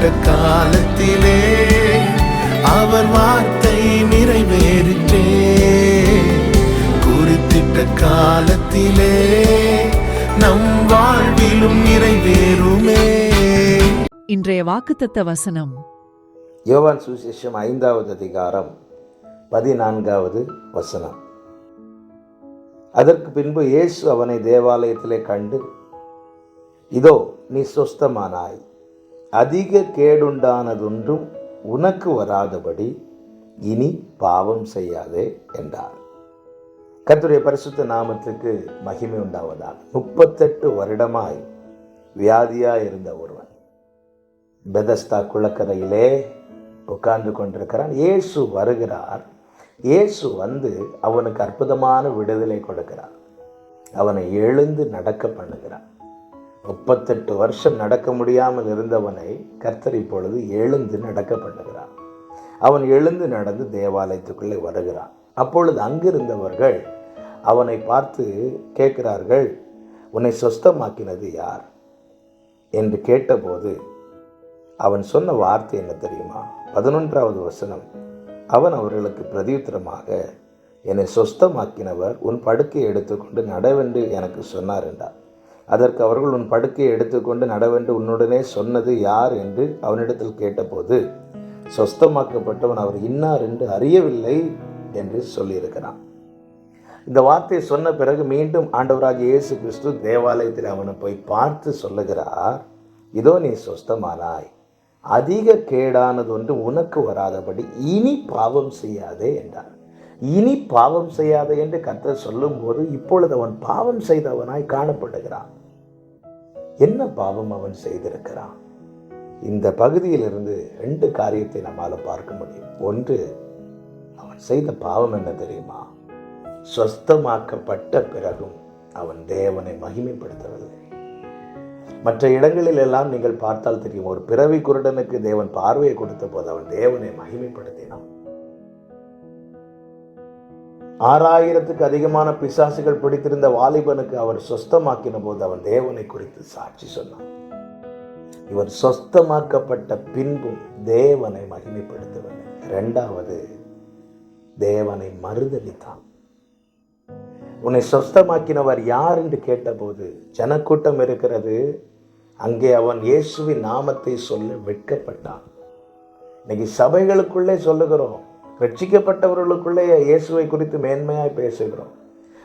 குறித்திட்ட காலத்திலே அவர் வார்த்தை நிறைவேறிற்றே. குறித்திட்ட காலத்திலே நம் வாழ்விலும் நிறைவேறுமே. இன்றைய வாக்குத்தத்த வசனம். யோவான் சுவிசேஷம் ஐந்தாவது அதிகாரம் பதினான்காவது வசனம். அதற்கு பின்பு இயேசு அவனை தேவாலயத்திலே கண்டு இதோ நீ சொஸ்தமானாய். அதிக கேடுண்டானதொன்றும் உனக்கு வராதபடி இனி பாவம் செய்யாதே என்றார் கத்துடைய பரிசுத்த நாமத்துக்கு மகிமை உண்டாவதால் முப்பத்தெட்டு வருடமாய் வியாதியாக இருந்த ஒருவன் பெதஸ்தா குளக்கரையிலே உட்கார்ந்து கொண்டிருக்கிறான். இயேசு வருகிறார். இயேசு வந்து அவனுக்கு அற்புதமான விடுதலை கொடுக்கிறார். அவனை எழுந்து நடக்க பண்ணுகிறான் முப்பத்தெட்டு வருஷம் நடக்க முடியாமல் இருந்தவனை கர்த்தர் இப்பொழுது எழுந்து நடக்க பண்ணுகிறான் அவன் எழுந்து நடந்து தேவாலயத்துக்குள்ளே வருகிறான். அப்பொழுது அங்கிருந்தவர்கள் அவனை பார்த்து கேட்கிறார்கள் உன்னை சொஸ்தமாக்கினது யார்? என்று கேட்டபோது அவன் சொன்ன வார்த்தை என்ன தெரியுமா? பதினொன்றாவது வசனம். அவன் அவர்களுக்கு பிரதியுத்தரமாக என்னை சொஸ்தமாக்கினவர் உன் படுக்கையை எடுத்துக்கொண்டு நடவென்று எனக்கு சொன்னார் என்றார். அதற்கு அவர்கள் உன் படுக்கையை எடுத்துக்கொண்டு நடவென்று உன்னுடனே சொன்னது யார் என்று அவனிடத்தில் கேட்டபோது சொஸ்தமாக்கப்பட்டவன் அவர் இன்னார் என்று அறியவில்லை என்று சொல்லியிருக்கிறான். இந்த வார்த்தையை சொன்ன பிறகு மீண்டும் ஆண்டவராகிய இயேசு கிறிஸ்து தேவாலயத்தில் அவனை போய் பார்த்து சொல்லுகிறார் இதோ நீ சொஸ்தமானாய் அதிக கேடானது ஒன்று உனக்கு வராதபடி இனி பாவம் செய்யாதே என்றார். இனி பாவம் செய்யாதே என்று கத்தர் சொல்லும்போது இப்பொழுது அவன் பாவம் செய்தவனாய் காணப்படுகிறான். என்ன பாவம் அவன் செய்திருக்கிறான்? இந்த பகுதியிலிருந்து ரெண்டு காரியத்தை நம்மால் பார்க்க முடியும். ஒன்று அவன் செய்த பாவம் என்ன தெரியுமா? சொஸ்தமாக்கப்பட்ட பிறகும் அவன் தேவனை மகிமைப்படுத்தவில்லை. மற்ற இடங்களில் எல்லாம் நீங்கள் பார்த்தால் தெரியும் ஒரு பிறவி குருடனுக்கு தேவன் பார்வையை கொடுத்த போது அவன் தேவனை மகிமைப்படுத்தினான். ஆறாயிரத்துக்கு அதிகமான பிசாசுகள் பிடித்திருந்த வாலிபனுக்கு அவர் சொஸ்தமாக்கின போது அவன் தேவனை குறித்து சாட்சி சொன்னான். இவன் சொஸ்தமாக்கப்பட்ட பின்பும் தேவனை மகிமைப்படுத்தவில்லை இரண்டாவது தேவனை மறுதளித்தான் உன்னை சொஸ்தமாக்கினவர் யார் என்று கேட்டபோது ஜனக்கூட்டம் இருக்கிறது. அங்கே அவன் இயேசுவின் நாமத்தை சொல்ல வெட்கப்பட்டான். இன்னைக்கு சபைகளுக்குள்ளே சொல்லுகிறோம் ரட்சிக்கப்பட்டவர்களுக்குள்ளே இயேசுவை குறித்து மேன்மையாய் பேசுகிறோம்.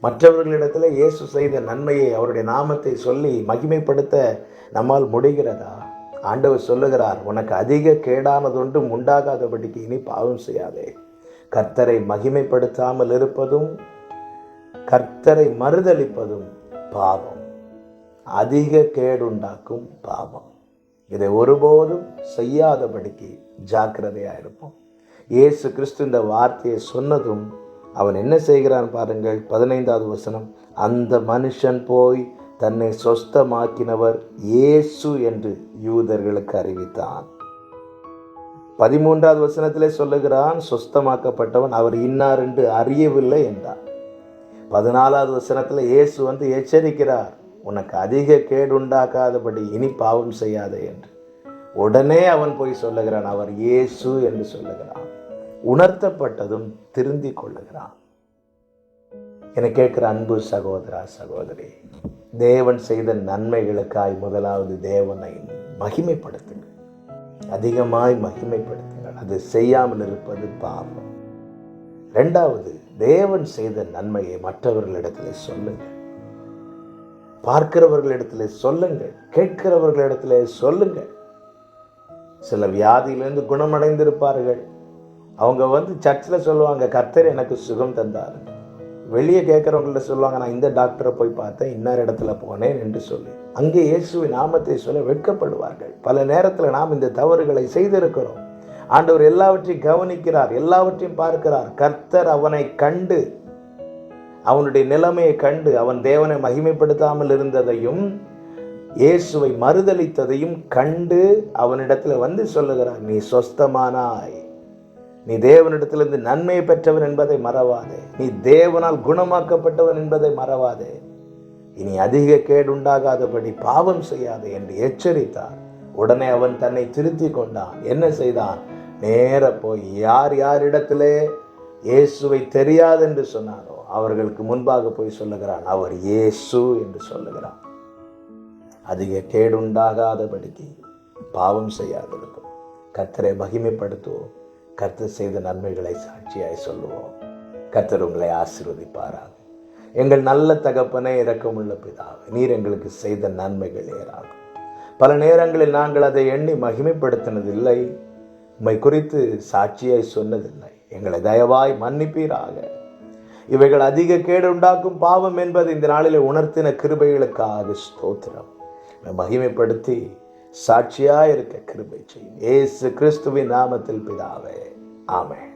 மற்றவர்களிடத்தில் இயேசு செய்த நன்மையை அவருடைய நாமத்தை சொல்லி மகிமைப்படுத்த நம்மால் முடிகிறதா? ஆண்டவர் சொல்லுகிறார் உனக்கு அதிக கேடானதொன்றும் உண்டாகாதபடிக்கு இனி பாவம் செய்யாதே. கர்த்தரை மகிமைப்படுத்தாமல் இருப்பதும் கர்த்தரை மறுதளிப்பதும் பாவம். அதிக கேடுண்டாக்கும் பாவம். இதை ஒருபோதும் செய்யாதபடிக்கு ஜாக்கிரதையாக இருப்போம். இயேசு கிறிஸ்து இந்த வார்த்தையை சொன்னதும் அவன் என்ன செய்கிறான் பாருங்கள் பதினைந்தாவது வசனம். அந்த மனுஷன் போய் தன்னை சொஸ்தமாக்கினவர் இயேசு என்று யூதர்களுக்கு அறிவித்தான். பதிமூன்றாவது வசனத்திலே சொல்லுகிறான் சொஸ்தமாக்கப்பட்டவன் அவர் இன்னார் என்று அறியவில்லை என்றார். பதினாலாவது வசனத்தில் இயேசு வந்து எச்சரிக்கிறார் உனக்கு அதிக கேடு உண்டாக்காதபடி இனி பாவம் செய்யாதே என்று. உடனே அவன் போய் சொல்லுகிறான் அவர் இயேசு என்று சொல்லுகிறான். உணர்த்தப்பட்டதும் திருந்தி கொள்ளுகிறான். என கேட்கிற அன்பு சகோதரா சகோதரி தேவன் செய்த நன்மைகளுக்காய் முதலாவது தேவனை மகிமைப்படுத்துங்கள். அதிகமாய் மகிமைப்படுத்துங்கள். அது செய்யாமல் இருப்பது பாவம். ரெண்டாவது தேவன் செய்த நன்மையை மற்றவர்களிடத்தில் சொல்லுங்கள். பார்க்கிறவர்களிடத்தில் சொல்லுங்கள். கேட்கிறவர்களிடத்தில் சொல்லுங்கள். சில வியாதியிலிருந்து குணமடைந்திருப்பார்கள். அவங்க வந்து சர்ச்சில் சொல்லுவாங்க கர்த்தர் எனக்கு சுகம் தந்தார். வெளியே கேட்குறவங்கள்ட்ட சொல்லுவாங்க நான் இந்த டாக்டரை போய் பார்த்தேன் இன்னொரு இடத்துல போனேன் என்று சொல்லி. அங்கே இயேசுவின் நாமத்தை சொல்ல வெட்கப்படுவார்கள். பல நேரத்தில் நாம் இந்த தவறுகளை செய்திருக்கிறோம். ஆண்டவர் எல்லாவற்றையும் கவனிக்கிறார் எல்லாவற்றையும் பார்க்கிறார். கர்த்தர் அவனை கண்டு அவனுடைய நிலைமையை கண்டு அவன் தேவனை மகிமைப்படுத்தாமல் இருந்ததையும் இயேசுவை மறுதளித்ததையும் கண்டு அவனிடத்தில் வந்து சொல்லுகிறார் நீ சொஸ்தமானாய். நீ தேவனிடத்திலிருந்து நன்மையை பெற்றவன் என்பதை மறவாதே. நீ தேவனால் குணமாக்கப்பட்டவன் என்பதை மறவாதே. இனி அதிக கேடு உண்டாகாதபடி பாவம் செய்யாதே என்று எச்சரித்தார். உடனே அவன் தன்னை திருத்தி கொண்டான். என்ன செய்தான்? நேர போய் யார் யாரிடத்திலே இயேசுவை தெரியாது என்று சொன்னாரோ அவர்களுக்கு முன்பாக போய் சொல்லுகிறான் அவர் இயேசு என்று சொல்லுகிறான். அதிக கேடுண்டாகாதபடிக்கு பாவம் செய்யாதிருக்கும். கர்த்தரை மகிமைப்படுத்துவோம். கர்த்தர் செய்த நன்மைகளை சாட்சியாய் சொல்லுவோம். கர்த்தர் உங்களை ஆசீர்வதிப்பாராக. எங்கள் நல்ல தகப்பனே இரக்கமுள்ள பிதாவே நீர் எங்களுக்கு செய்த நன்மைகள் ஏறாகும் பல நேரங்களில் நாங்கள் அதை எண்ணி மகிமைப்படுத்தினதில்லை. உம்மை குறித்து சாட்சியாய் சொன்னதில்லை. எங்களை தயவாய் மன்னிப்பீராக. இவைகள் அதிக கேடு உண்டாக்கும் பாவம் என்பது இந்த நாளிலே உணர்த்தின கிருபைகளுக்காக ஸ்தோத்திரம். மகிமைப்படுத்தி சாட்சியாக இருக்க கிருபை செய்யும். ஏசு கிறிஸ்துவின் நாமத்தில் பிதாவே. ஆமே